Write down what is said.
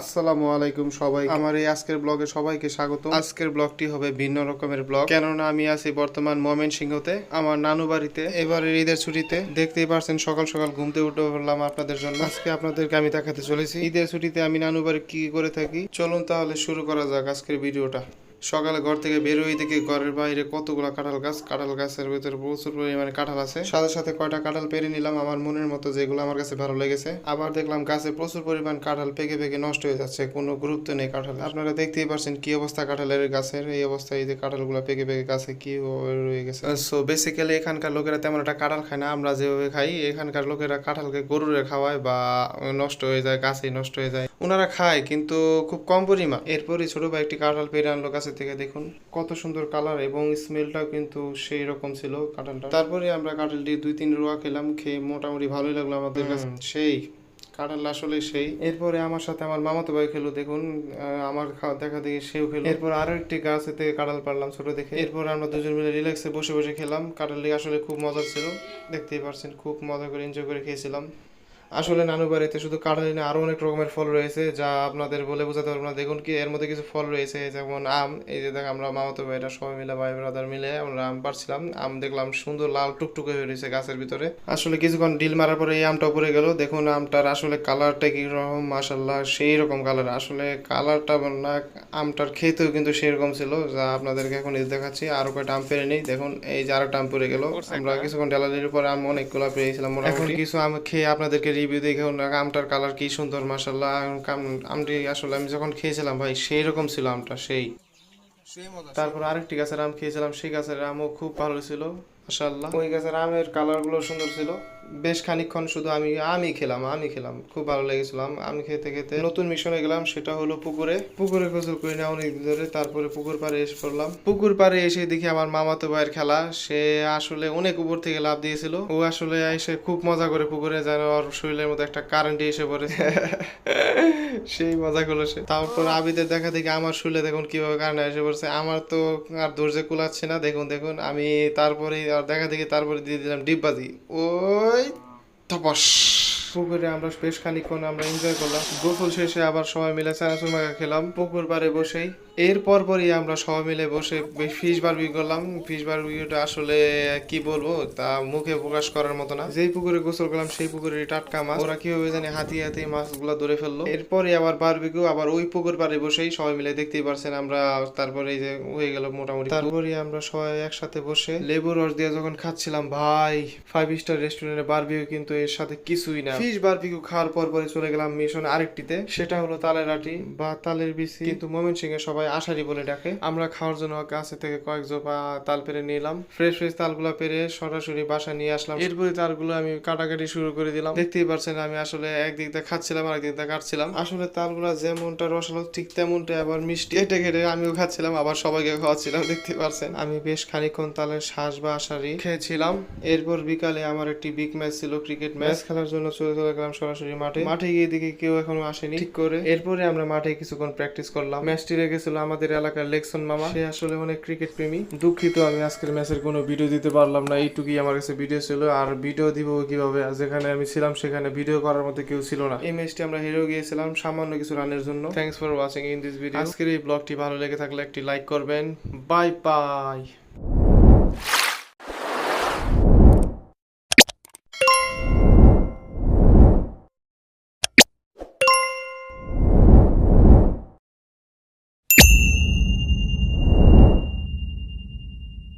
আসসালামু আলাইকুম সবাই আমার এই আজকের ব্লগে সবাইকে স্বাগত আজকের ব্লগটি হবে ভিন্ন রকমের ব্লগ। কেননা আমি আছি বর্তমান মোমেন সিংহতে আমার নানু বাড়িতে। এবারের ঈদের ছুটিতে। দেখতেই পারছেন সকাল সকাল ঘুমতে উঠে পড়লাম আপনাদের জন্য। আজকে আপনাদেরকে আমি দেখাতে চলেছি। ঈদের ছুটিতে আমি নানু বাড়ি কি করে থাকি? চলুন তাহলে শুরু করা যাক আজকের ভিডিওটা। সকালে ঘর থেকে বের হয়ে দেখি ঘরের বাইরে কতগুলো কাঁঠাল গাছ, কাঁঠাল গাছের ভিতরে প্রচুর পরিমাণে কাঁঠাল আছে। সাথে সাথে কয়টা কাঁঠাল পেরে নিলাম, আমার মনের মতো যেগুলো আমার কাছে ভালো লেগেছে। আবার দেখলাম গাছে প্রচুর পরিমাণ কাঁঠাল পেকে পেকে নষ্ট হয়ে যাচ্ছে, কোনো গুরুত্ব নেই কাঁঠাল আপনারা দেখতেই পারছেন কি অবস্থা কাঁঠালের গাছের, এই অবস্থায় এই যে কাঁঠালগুলো পেকে পেকে গাছে কি রয়ে গেছে। সো বেসিক্যালি এখানকার লোকেরা তেমন একটা কাঁঠাল খায় না, আমরা যেভাবে খাই, এখানকার লোকেরা কাঁঠালকে গরুরে খাওয়ায় বা নষ্ট হয়ে যায়, গাছেই নষ্ট হয়ে যায়। ওনারা খায়, কিন্তু খুব কম পরিমাণ। এরপরই ছোট ভাই একটি কাঁঠাল পেরে আনলো গাছের থেকে দেখুন। কত সুন্দর কালার এবং স্মেলটাও কিন্তু সেই রকম ছিল কাঁঠালটা। তারপরে আমরা কাঁঠালটি দুই তিন রোয়া খেলাম খেয়ে মোটামুটি ভালোই লাগল আমাদের কাছে। সেই কাঁঠাল আসলে সেই। এরপরে আমার সাথে আমার মামাতো ভাই খেলো দেখুন আমার খাওয়া দেখা দেখে সেও খেলো। এরপর আরও একটি গাছ থেকে কাঁঠাল পারলাম ছোট দেখে। এরপর আমরা দুজন মিলে রিল্যাক্সে বসে বসে খেলাম। কাঁঠালটি আসলে খুব মজা ছিল দেখতেই পারছেন খুব মজা করে এনজয় করে খেয়েছিলাম। আসলে নানু বাড়িতে শুধু কাঁঠালি না আরও অনেক রকমের ফল রয়েছে যা আপনাদের বলে বোঝাতে পারব না। দেখুন কি এর মধ্যে কিছু ফল রয়েছে যেমন আম। এই যে দেখ আমরা মামাতো ভাইরা সবাই মিলে ভাই ব্রাদার মিলে আমরা আম পারছিলাম আম দেখলাম সুন্দর লাল টুকটুকে হয়ে রয়েছে গাছের ভিতরে। আসলে কিছুক্ষণ ডিল মারার পরে এই আমটা উপরে গেল। দেখুন আমটার আসলে কালারটা কি রকম মাসাল্লাহ সেই রকম কালার। আসলে কালারটা না আমটার খেতেও কিন্তু সেই রকম ছিল যা আপনাদেরকে এখন দেখাচ্ছি। আরও কয়েকটা আম পেরে নেই। দেখুন এই যে আরেকটা আম পরে গেল। আমরা কিছুক্ষণ ডেলালির পরে আম অনেকগুলো পেয়েছিলাম এখন কিছু আম খেয়ে আপনাদেরকে রিভিউ দেখে আমটার কালার কি সুন্দর মাসাল্লাহ আমটি আসলে আমি যখন খেয়েছিলাম ভাই সেই রকম ছিল আমটা সেই। তারপর আরেকটি গাছের আম খেয়েছিলাম সেই গাছের আমও খুব ভালো ছিল মাসাল্লাহ ওই গাছের আমের কালারগুলো সুন্দর ছিল। বেশ খানিকক্ষণ শুধু আমি আমি খেলাম আমি খেলাম। খুব ভালো লেগেছিলাম আমি খেতে খেতে নতুন মিশনে গেলাম সেটা হলো পুকুরে। পুকুরে গোসল করে না অনেক ধরে। তারপরে পুকুর পাড়ে এসে পড়লাম। পুকুর পাড়ে এসে দেখি আমার মামাতো ভাইয়ের খেলা। সে আসলে অনেক উপর থেকে লাভ দিয়েছিল। ও আসলে এসে খুব মজা করে পুকুরে যেন ওর শরীরের মধ্যে একটা কারেন্ট এসে পড়ে সেই মজা করল সে। তারপর আবিদের দেখা দেখি আমার শুলে দেখুন কীভাবে কারেন্ট এসে পড়ছে। আমার তো আর ধৈর্য কুলাচ্ছে না। দেখুন দেখুন আমি তারপরে আর দেখা দেখি তারপরে দিয়ে দিলাম ডিপবাজি ওই তপস পুকুরে আমরা বেশ খানিকক্ষণ আমরা এনজয় করলাম। গোসল শেষে আবার সবাই মিলে চানাচুর খেলাম। পুকুর পাড়ে বসেই। এর পরপরই আমরা সবাই মিলে বসে ফিশ বারবি করলাম। ফিশ বারবিটা আসলে, কি বলব, তা মুখে প্রকাশ করার মতো না। যেই পুকুরে গোসল করলাম, সেই পুকুরে টাটকা মাছ। ওরা কীভাবে জানি হাতি হাতি মাছগুলো ধরে ফেলল। এরপরে আবার বারবিকিউ আবার ওই পুকুর পাড়ে বসেই সবাই মিলে দেখতেই পারছেন আমরা। তারপরে এই যে হয়ে গেল মোটামুটি। তারপরে আমরা সবাই একসাথে বসে লেবু রস দিয়ে যখন খাচ্ছিলাম, ভাই ফাইভ স্টার রেস্টুরেন্টে বারবিকিউ কিন্তু এর সাথে কিছুই না। ফিশ বারবিকিউ খাওয়ার পর পরে চলে গেলাম মিশন আরেকটিতে। সেটা হলো তালের আটি বা তালের বিসি কিন্তু ময়মন সিং এর সবাই আশারি বলে ডাকে। আমরা খাওয়ার জন্য গাছে থেকে কয়েক জোপা তাল পেরে নিলাম। ফ্রেশ ফ্রেশ তালগুলো পেরে সরাসরি বাসা নিয়ে আসলাম। এরপরে তালগুলো আমি কাটাকাটি শুরু করে দিলাম। দেখতেই পারছেন আমি আসলে একদিক দিয়ে খাচ্ছিলাম আর একদিক দিয়ে কাটছিলাম। আসলে তালগুলো যেমনটা রসালো, ঠিক তেমনটা আবার মিষ্টি। এটা ঘেটে আমিও খাচ্ছিলাম, আবার সবাইকে খাওয়াচ্ছিলাম দেখতে পারছেন। আমি বেশ খানিকক্ষণ তালের শ্বাস বা আশারি খেয়েছিলাম। এরপর বিকালে আমার একটি বিগ ম্যাচ ছিল ক্রিকেট ম্যাচ খেলার জন্য চলে গেলাম সরাসরি মাঠে। মাঠে গিয়ে দেখি কেউ এখনও আসেনি। ঠিক করে। এরপরে আমরা মাঠে কিছুক্ষণ প্র্যাকটিস করলাম। ম্যাচটি রেখেছিল আমাদের এলাকার লেকসন মামা। সে আসলে অনেক ক্রিকেট প্রেমী। দুঃখিত আমি আজকের ম্যাচের কোনো ভিডিও দিতে পারলাম না। এইটুকুই আমার কাছে ভিডিও ছিল। আর ভিডিও দিব কীভাবে? যেখানে আমি ছিলাম সেখানে ভিডিও করার মতো কেউ ছিল না। এই ম্যাচটি আমরা হেরে গিয়েছিলাম সামান্য কিছু রানের জন্য। Thanks for watching in this video আজকের এই ব্লগটি ভালো লেগে থাকলে একটি লাইক করবেন। Bye bye